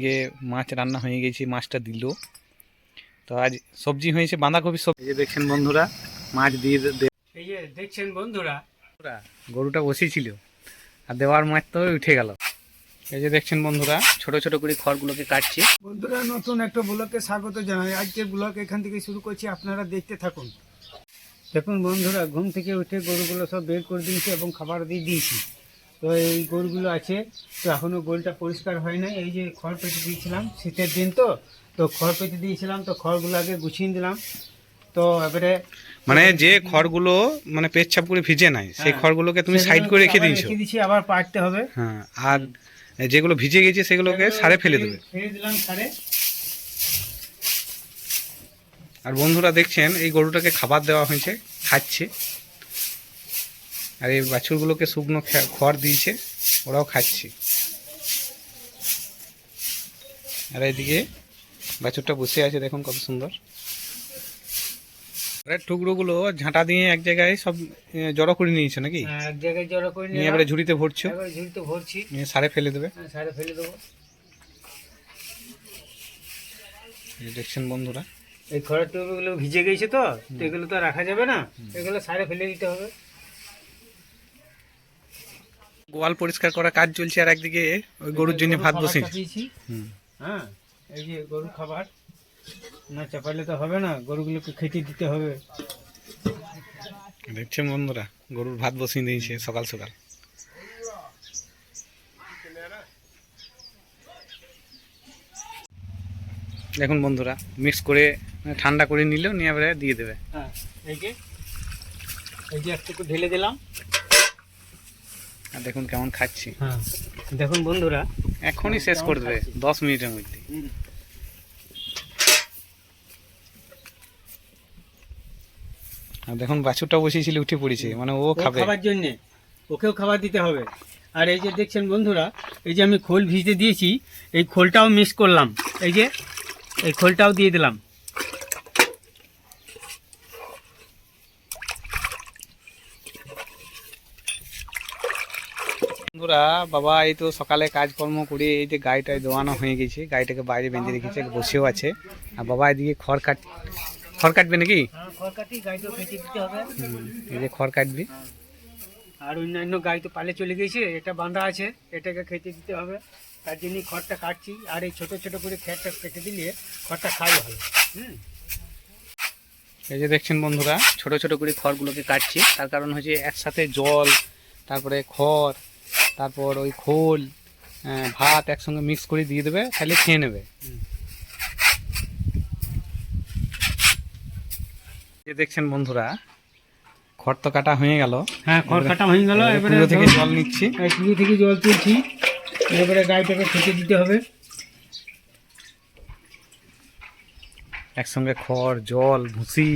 আজকে মাছ রান্না হয়ে গেছে মাছটা দিল। তো আজ সবজি হয়েছে বাঁধাকপি সবজি যে দেখছেন বন্ধুরা মাছ দিয়ে এই যে দেখছেন বন্ধুরা। বন্ধুরা, গরুটা বসেছিল আর দেওয়ার মাছ তো উঠে গেল। এই যে দেখছেন বন্ধুরা ছোট ছোট করে খড়গুলোকে কাটছি। বন্ধুরা নতুন একটা ব্লকে স্বাগত জানাই। আজকের ব্লক এখান থেকে শুরু করছি আপনারা দেখতে থাকুন। দেখুন বন্ধুরা ঘুম থেকে উঠে গরুগুলো সব বের করে দিয়েছি এবং খাবার দিয়ে দিয়েছি। তো এই গরুগুলো আছে। তো এখনও গোলটা পরিষ্কার হয় নাই। এই যে খড় পেতে দিয়েছিলাম শীতের দিন তো। তো খড় পেতে দিয়েছিলাম তো খড়গুলো আগে গুছিয়ে দিলাম তো এবারে মানে যে খড়গুলো মানে পেচ্ছাপ করে ভিজে নাই সেই হ্যাঁ। খড়গুলোকে তুমি সাইড করে রেখে দিয়েছ? রেখে দিয়েছি আবার পাড়তে হবে। হ্যাঁ আর যেগুলো ভিজে গেছে সেগুলোকে সারে ফেলে দেবে। ফেলে দিলাম সারে। আর বন্ধুরা দেখছেন এই গরুটাকে খাবার দেওয়া হয়েছে খাচ্ছে। আর এই বাছুরগুলোকে শুকনো খড় দিয়েছে ওরাও খাচ্ছে। আর এদিকে বাছুরটা বসে আছে দেখুন কত সুন্দর। টুকরোগুলো ঝাঁটা দিয়ে এক জায়গায় সব জড়ো করে নিয়েছে নাকি? হ্যাঁ, এক জায়গায় জড়ো করে নিয়ে এবারে ঝুড়িতে ভরছো? ঝুড়িতে ভরছি। নিয়ে সারে ফেলে দেবে? হ্যাঁ, সারে ফেলে দেবো। দেখছেন বন্ধুরা। এই খড়ের টুকরোগুলো ভিজে গেছে তো এগুলো তো রাখা যাবে না। এগুলো সারে ফেলে দিতে হবে। গোয়াল পরিষ্কার করা কাজ চলছে আর একদিকে ওই গরুর জন্য ভাত বসিয়েছে হ্যাঁ এই যে গরুর খাবার। না চাপালে তো হবে না গরুগুলোকে খেতে দিতে হবে। দেখছেন বন্ধুরা গরুর ভাত বসিয়ে দিয়েছে সকাল সকাল। দেখুন বন্ধুরা মিক্স করে মানে ঠান্ডা করে নিলেও নিয়ে এবারে দিয়ে দেবে। হ্যাঁ এই যে এই যে একটু ঢেলে দিলাম। দেখুন কেমন খাচ্ছি। হ্যাঁ। দেখুন বন্ধুরা এখনই শেষ করে দেবে দশ মিনিটের মধ্যে। আর দেখুন বাছুরটা বসিয়েছিল উঠে পড়েছে মানে ও ও খাবে। খাবার জন্য ওকেও খাবার দিতে হবে। আর এই যে দেখছেন বন্ধুরা এই যে আমি খোল ভিজতে দিয়েছি এই খোলটাও মিক্স করলাম। এই যে এই খোলটাও দিয়ে দিলাম। বন্ধুরা বাবা এই তো সকালে কাজকর্ম করে এই যে গাড়িটায় দোয়ানো হয়ে গেছে গাড়িটাকে বাইরে বেঁধে রেখেছে বসেও আছে। আর বাবা এদিকে খড় কাট খড় কাটবে নাকি? হ্যাঁ হবে। এই যে খড় কাটবি। আর অন্যান্য গাড়ি তো পালে চলে গেছে এটা বাঁধা আছে এটাকে খেতে দিতে হবে। তার জন্যই খড়টা কাটছি আর এই ছোট ছোট করে খেটটা কেটে দিলে খড়টা খাই ভালো হুম। এই যে দেখছেন বন্ধুরা ছোট ছোট করে খড়গুলোকে কাটছি তার কারণ হচ্ছে একসাথে জল তারপরে খড় তারপর ওই খোল আহ, ভাত একসঙ্গে মিক্স করে দিয়ে দেবে তাহলে খেয়ে নেবে। যে দেখছেন বন্ধুরা খড় তো কাটা হয়ে গেল। হ্যাঁ খড় কাটা হয়ে গেল এবারে থেকে জল নিচ্ছি। কুয়ো থেকে জল তুলছি এবারে গাড়িটাকে খেতে দিতে হবে। একসঙ্গে খড় জল ভুসি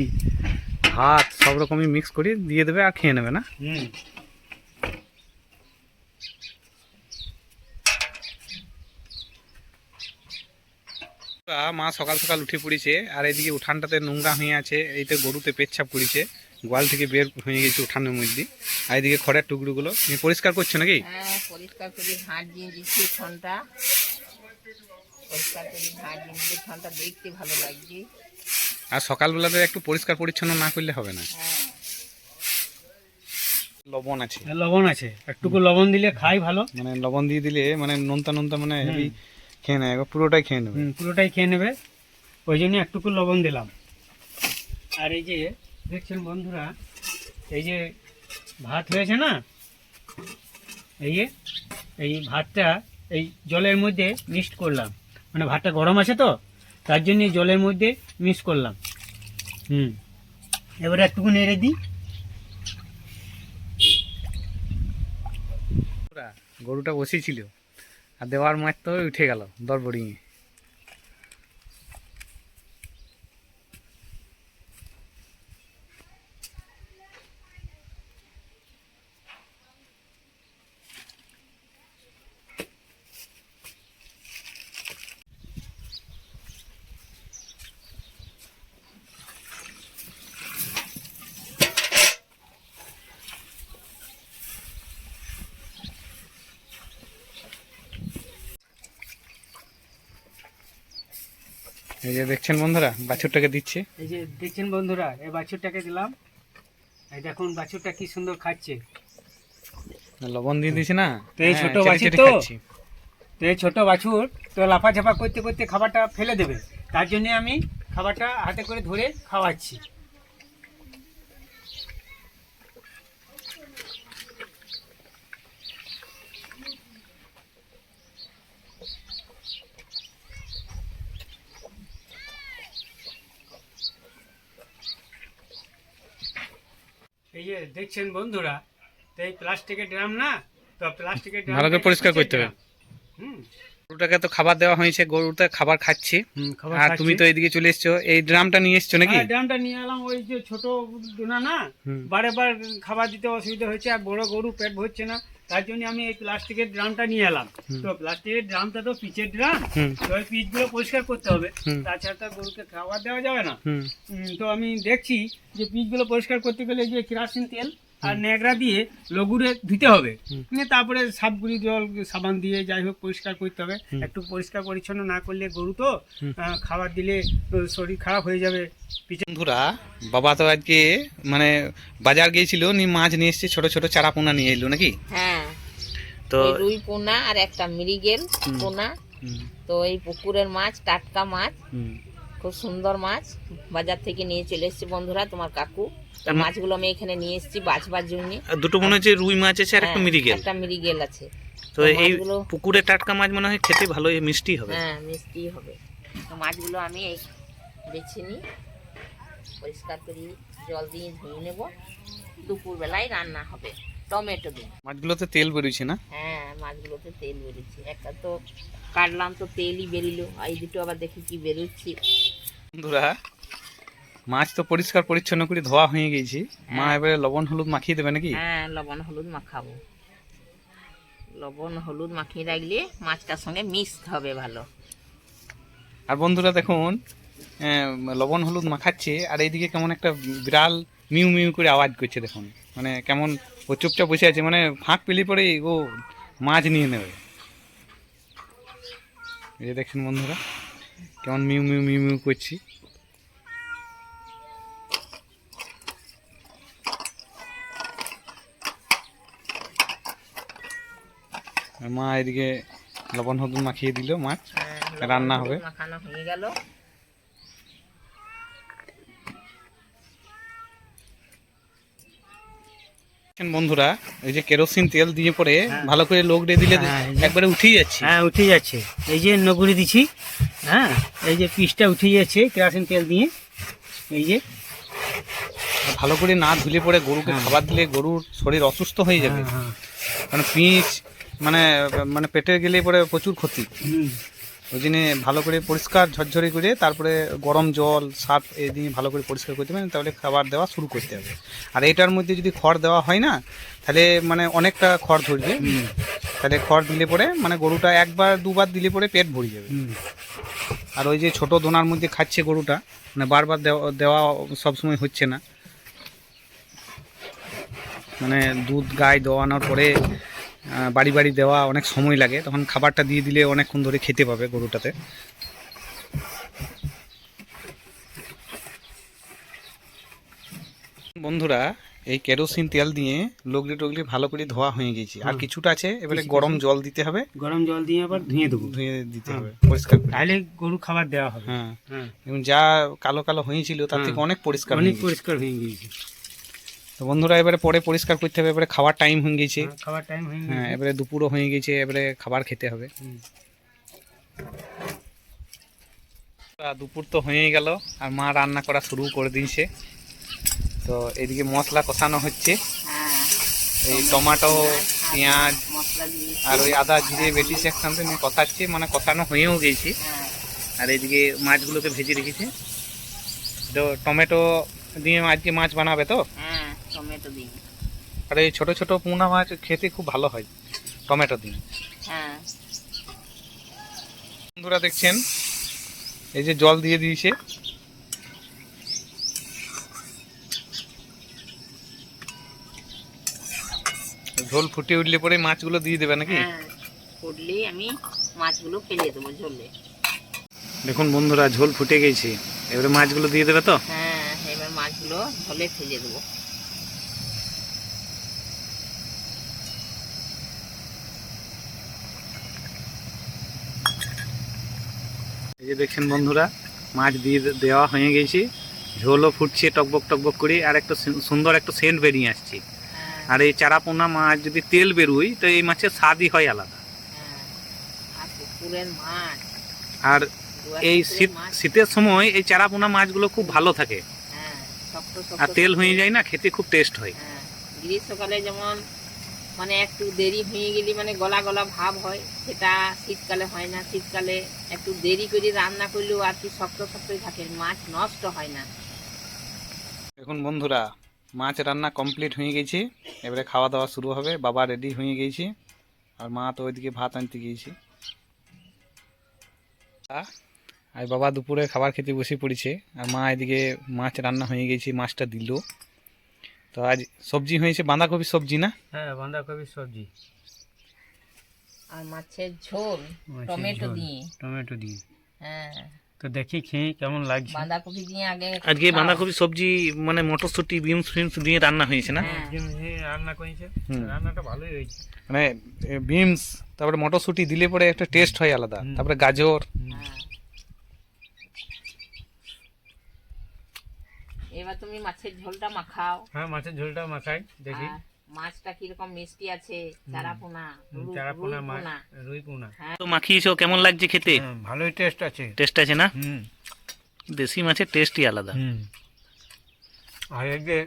ভাত সব রকমই মিক্স করে দিয়ে দেবে আর খেয়ে নেবে না? হুম। মা সকাল সকাল উঠে পড়েছে আর এদিকে উঠানটাতে নোংরা হয়ে আছে এইতে গরুতে পেচ্ছাপ করেছে গোয়াল থেকে বের হয়ে গেছে উঠানের মধ্যে। আর এদিকে খড়ের টুকরোগুলো তুমি পরিষ্কার করছ নাকি? হ্যাঁ পরিষ্কার করে ঝাঁট দিয়ে দিচ্ছি ছনটা পরিষ্কার করে ঝাঁট দিয়ে দিলে ছনটা দেখতে ভালো লাগছে। আর সকালবেলাতে একটু পরিষ্কার পরিচ্ছন্ন না করলে হবে না। হ্যাঁ। লবণ আছে। লবণ আছে। একটুকু লবণ দিলে খাই ভালো। মানে লবণ দিয়ে দিলে মানে নোনতা নোনতা মানে হেভি খেয়ে নেয় পুরোটাই খেয়ে নেবে। পুরোটাই খেয়ে নেবে। ওই জন্য একটুকু লবণ দিলাম। আর এই যে দেখছেন বন্ধুরা এই যে ভাত হয়েছে না? এই যে এই ভাতটা এই জলের মধ্যে মিক্সড করলাম। মানে ভাতটা গরম আছে তো তার জন্য জলের মধ্যে মিক্স করলাম। হুম এবারে একটুকু নেড়ে দিই। গরুটা বসেছিল আর দেওয়ার মাছ তো উঠে গেল দরবড়িয়ে। এই যে দেখছেন বন্ধুরা বাছুরটাকে দিচ্ছে। এই যে দেখছেন বন্ধুরা এই বাছুরটাকে দিলাম। এই দেখুন বাছুরটা কি সুন্দর খাচ্ছে। লবণ দিয়ে দিছি না? তো এই হ্যাঁ, ছোট বাছুর তো? তো এই ছোট বাছুর তো লাফা লাফাঝাপা করতে করতে খাবারটা ফেলে দেবে। তার জন্য আমি খাবারটা হাতে করে ধরে খাওয়াচ্ছি। এই যে দেখছেন বন্ধুরা তো এই প্লাস্টিকের ড্রাম না তো প্লাস্টিকের ড্রাম ভালো করে পরিষ্কার করতে হবে। হুম। গরুটাকে তো খাবার দেওয়া হয়েছে গরুটা খাবার খাচ্ছে। আর তুমি তো এইদিকে চলে এসছো এই ড্রামটা নিয়ে এসছো নাকি? হ্যাঁ, ড্রামটা নিয়ে এলাম ওই যে ছোট ডোনা না। বারে বার খাবার দিতে অসুবিধা হচ্ছে আর বড় গরু পেট ভরছে না। তার জন্য আমি এই প্লাস্টিকের ড্রামটা নিয়ে এলাম। তো প্লাস্টিকের ড্রামটা তো পিচের ড্রাম তো ওই পিচগুলো পরিষ্কার করতে হবে। তাছাড়া তো গরুকে খাবার দেওয়া যাবে না। তো আমি দেখছি যে পিচগুলো পরিষ্কার করতে গেলে যে কেরাসিন তেল আর ন্যাকড়া দিয়ে লগুরে ধুতে হবে। তারপরে সাবগুড়ি জল সাবান দিয়ে যাই হোক পরিষ্কার করতে হবে। একটু পরিষ্কার পরিচ্ছন্ন না করলে গরু তো খাবার দিলে শরীর খারাপ হয়ে যাবে। বন্ধুরা বাবা তো আজকে মানে বাজার গিয়েছিল নি মাছ নিয়ে এসছে ছোট ছোট চারা পোনা নিয়ে এলো নাকি? হ্যাঁ। তো রুই পোনা আর একটা মৃগেল পোনা। তো এই পুকুরের মাছ টাটকা মাছ। খুব সুন্দর মাছ। বাজার থেকে নিয়ে চলে এসেছি বন্ধুরা তোমার কাকু। মাছগুলো আমি এখানে নিয়ে এসেছি বাছবার জন্য। দুটো মনে হচ্ছে রুই মাছ আছে আর একটা হ্যাঁ, মিরিগেল একটা মৃগেল আছে। তো তো এই পুকুরে টাটকা মাছ মনে হয় খেতে ভালোই মিষ্টি হবে। হ্যাঁ মিষ্টি হবে। তো মাছগুলো আমি এই বেছে নিই। পরিষ্কার করি জল দিয়ে ধুয়ে নেব। দুপুরবেলায় রান্না হবে। টমেটো দিন মাছগুলোতে তেল বেরোচ্ছে না? হ্যাঁ মাছগুলোতে তেল বেরোচ্ছে। একটা তো কাটলাম তো তেলই বেরিলো আর এই দুটো আবার দেখি কি বেরোচ্ছে। বন্ধুরা মাছ তো পরিষ্কার পরিচ্ছন্ন করে ধোয়া হয়ে গেছি। মা হ্যাঁ। এবারে লবণ হলুদ মাখিয়ে দেবে নাকি? হ্যাঁ লবণ হলুদ মাখাবো। লবণ হলুদ মাখিয়ে রাখলে মাছটার সঙ্গে মিক্সড হবে ভালো। আর বন্ধুরা দেখুন লবণ হলুদ মাখাচ্ছে আর এইদিকে কেমন একটা বিড়াল মিউ মিউ করে আওয়াজ করছে দেখুন। মানে কেমন ও চুপচাপ বসে আছে মানে ফাঁক পেলি পরে ও মাছ নিয়ে নেবে। এই যে দেখছেন বন্ধুরা কেমন মিউ মিউ মিউ মিউ করছি। মা এদিকে লবণ হলুদ মাখিয়ে দিল মাছ। হ্যাঁ, রান্না হবে? মাখানো হয়ে গেল। বন্ধুরা এই যে কেরোসিন তেল দিয়ে পরে হ্যাঁ। ভালো করে লোক দিয়ে দিলে হ্যাঁ, একবারে উঠেই যাচ্ছে। হ্যাঁ উঠে যাচ্ছে। এই যে নগুড়ি দিছি হ্যাঁ এই যে পিসটা উঠে যাচ্ছে কেরোসিন তেল দিয়ে। এই যে। ভালো করে না ধুলে পরে গরুকে হ্যাঁ। খাবার দিলে গরুর শরীর অসুস্থ হয়ে যাবে। কারণ পিঁচ মানে মানে পেটে গেলে পরে প্রচুর ক্ষতি। ওই জন্য ভালো করে পরিষ্কার ঝরঝরে করে তারপরে গরম জল সার্ফ এই দিয়ে ভালো করে পরিষ্কার করতে হবে তাহলে খাবার দেওয়া শুরু করতে হবে। আর এটার মধ্যে যদি খড় দেওয়া হয় না তাহলে মানে অনেকটা খড় ধরবে। তাহলে খড় দিলে পরে মানে গরুটা একবার দুবার দিলে পরে পেট ভরে যাবে। হুম। আর ওই যে ছোট দোনার মধ্যে খাচ্ছে গরুটা মানে বারবার দেওয়া দেওয়া সবসময় হচ্ছে না। মানে দুধ গায়ে দেওয়ানোর পরে বাড়ি বাড়ি দেওয়া অনেক সময় লাগে। তখন খাবারটা দিয়ে দিলে অনেকক্ষণ ধরে খেতে পাবে গরুটাতে। বন্ধুরা এই কেরোসিন তেল দিয়ে লগলি টগলি ভালো করে ধোয়া হয়ে গেছে। আর কিছুটা আছে এবারে গরম জল দিতে হবে। গরম জল দিয়ে আবার ধুয়ে দেবো। ধুয়ে দিতে হবে পরিষ্কার করে। তাহলে গরু খাবার দেওয়া হবে। হ্যাঁ। হ্যাঁ। এবং যা কালো কালো হয়েছিল তার থেকে অনেক পরিষ্কার অনেক পরিষ্কার হয়ে গিয়েছে তো বন্ধুরা এবারে পরে পরিষ্কার করতে হবে এবারে খাওয়ার টাইম হয়ে গেছে। হ্যাঁ, খাবার টাইম হয়ে হ্যাঁ এবারে দুপুরও হয়ে গেছে এবারে খাবার খেতে হবে। দুপুর তো হয়ে গেল আর মা রান্না করা শুরু করে দিয়েছে। তো এদিকে মশলা কষানো হচ্ছে। এই টমাটো পেঁয়াজ আর ওই আদা জিরে বেটিছে একসাথে নিয়ে কষাচ্ছে মানে কষানো হয়েও গেছে। আর এদিকে মাছগুলোকে ভেজে রেখেছে। তো টমেটো দিয়ে আজকে মাছ বানাবে তো? হ্যাঁ টমেটো দিন। আর এই ছোট ছোট পোনা মাছ খেতে খুব ভালো হয় টমেটো দিয়ে হ্যাঁ। বন্ধুরা দেখছেন এই যে জল দিয়ে দিয়েছে। ঝোল ফুটে উঠলে পরে মাছগুলো দিয়ে দেবে নাকি? হ্যাঁ ফুটলেই আমি মাছগুলো ফেলে দেবো ঝোলে। দেখুন বন্ধুরা ঝোল ফুটে গেছে। এবারে মাছগুলো দিয়ে দেবে তো? হ্যাঁ এবার মাছগুলো ঝোলে ফেলে দেবো। এই যে দেখছেন বন্ধুরা মাছ দিয়ে দেওয়া হয়ে গেছে। ঝোলও ফুটছে টকবক টকবক করে আর একটা সুন্দর একটা সেন্ট বেরিয়ে আসছে। আর এই চারাপোনা মাছ যদি তেল বেরোয় তো এই মাছের স্বাদই হয় আলাদা। হ্যাঁ আর এই শীত শীতের সময় এই চারাপোনা মাছগুলো খুব ভালো থাকে। হ্যাঁ আর তেল হয়ে যায় না খেতে খুব টেস্ট হয়। হ্যাঁ গ্রীষ্মকালে যেমন মানে একটু দেরি হয়ে গেলে মানে গলা গলা ভাব হয়, সেটা শীতকালে হয় না। শীতকালে একটু দেরি করে রান্না করলেও আর কি শক্ত শক্তই থাকে, মাছ নষ্ট হয় না। এখন বন্ধুরা, মাছ রান্না কমপ্লিট হয়ে গেছে। এবারে খাওয়া দাওয়া শুরু হবে, বাবা রেডি হয়ে গেছে, আর মা তো ওইদিকে ভাত আনতে গিয়েছে। আর বাবা দুপুরে খাবার খেতে বসে পড়েছে, আর মা এদিকে মাছ রান্না হয়ে গেছে, মাছটা দিল। তো আজ সবজি হয়েছে বাঁধাকপি সবজি না? হ্যাঁ বাঁধাকপির সবজি। আর মাছের ঝোল টমেটো দিয়ে। টমেটো দিয়ে। হ্যাঁ। তো দেখি খেয়ে কেমন লাগছে। বাঁধাকপি দিয়ে আগে আজকে। বাঁধাকপি সবজি মানে মটরশুঁটি বিনস ফিনস দিয়ে রান্না হয়েছে না? হ্যাঁ। রান্না করেছে। রান্নাটা ভালোই হয়েছে। মানে বিনস তারপরে মটরশুঁটি দিলে পরে একটা টেস্ট হয় আলাদা। তারপরে গাজর হ্যাঁ। এবার তুমি মাছের ঝোলটা মাখাও। হ্যাঁ মাছের ঝোলটা মাখাই দেখি। মাছটা কীরকম মিষ্টি আছে চারাপোনা চারাপোনা মাছ রুই পোনা। তো মাখিয়েছো কেমন লাগছে খেতে? হ্যাঁ, ভালোই টেস্ট আছে। টেস্ট আছে না? হুম। দেশি মাছের টেস্টই আলাদা। হুম। আর আগে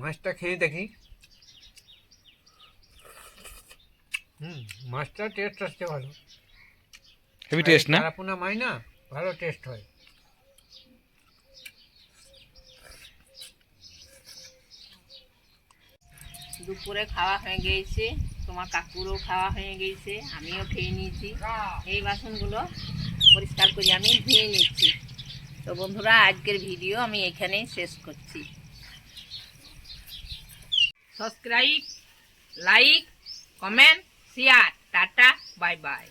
মাছটা খেয়ে দেখি। হুম মাছটা টেস্ট আসছে ভালো। হেভি টেস্ট না? চারাপোনা মাছ না ভালো টেস্ট হয়। দুপুরে খাওয়া হয়ে গিয়েছে তোমার কাকুরও খাওয়া হয়ে গিয়েছে আমিও খেয়ে নিয়েছি। এই বাসনগুলো পরিষ্কার করে আমি ধুয়ে নিচ্ছি। তো বন্ধুরা, আজকের ভিডিও আমি এখানেই শেষ করছি। Subscribe like comment share tata bye bye